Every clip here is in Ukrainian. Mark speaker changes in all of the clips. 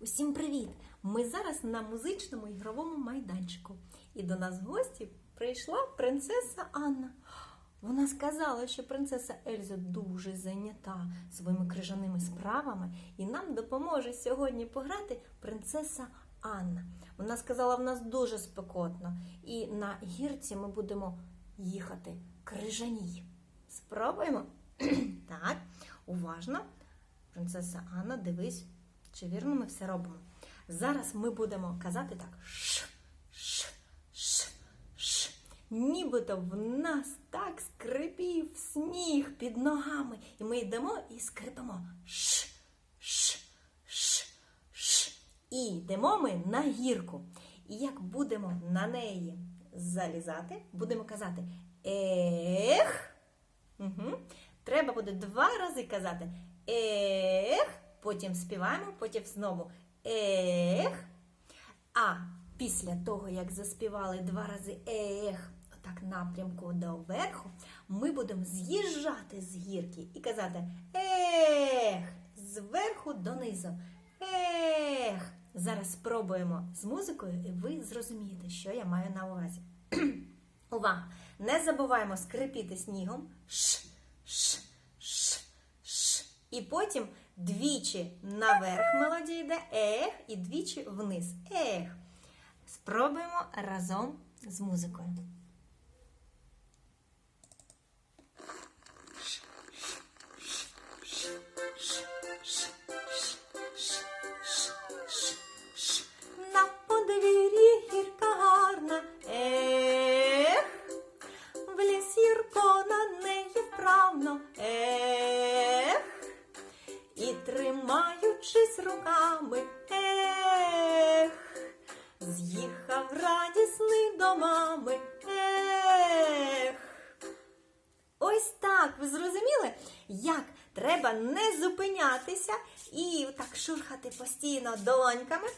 Speaker 1: Усім привіт! Ми зараз на музичному ігровому майданчику. І до нас в гості прийшла принцеса Анна. Вона сказала, що принцеса Ельза дуже зайнята своїми крижаними справами і нам допоможе сьогодні пограти принцеса Анна. Вона сказала, в нас дуже спекотно, і на гірці ми будемо їхати крижаній. Спробуємо? так, уважно. Принцеса Анна, дивись, чи вірно ми все робимо. Зараз ми будемо казати так: ш, ш, ш, ш. Нібито в нас так скрипів сніг під ногами. І ми йдемо і скрипимо. Ш, ш, ш, ш. І йдемо ми на гірку. І як будемо на неї залізати, будемо казати ех. Угу. Треба буде два рази казати ех, потім співаємо, потім знову ех. А після того, як заспівали два рази ех, отак напрямку до верху, ми будемо з'їжджати з гірки і казати ех, зверху донизу. Ех. Зараз спробуємо з музикою, і ви зрозумієте, що я маю на увазі. Увага! Не забуваємо скрипіти снігом. Ш, ш. І потім двічі наверх мелодія йде ех, і двічі вниз. Ех. Спробуємо разом з музикою. На як треба не зупинятися і так шурхати постійно долоньками,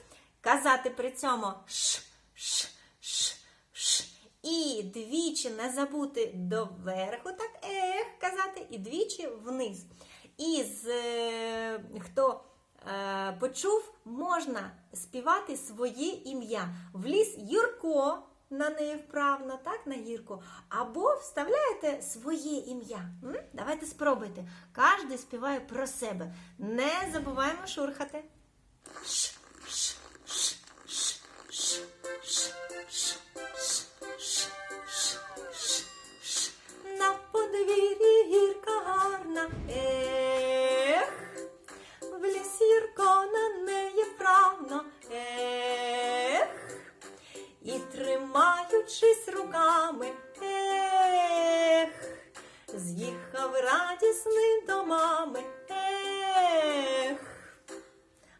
Speaker 1: казати при цьому ш, ш, ш, ш. І двічі не забути доверху, так ех казати, і двічі вниз. І з, е, хто е, почув, можна співати своє ім'я. В ліс Юрко на неї вправно, так, на гірку. Або вставляєте своє ім'я. Давайте спробуйте. Кожен співає про себе. Не забуваємо шурхати. З'їхав радісний до мами. Ех.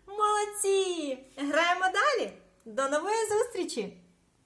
Speaker 1: Молодці! Граємо далі. До нової зустрічі!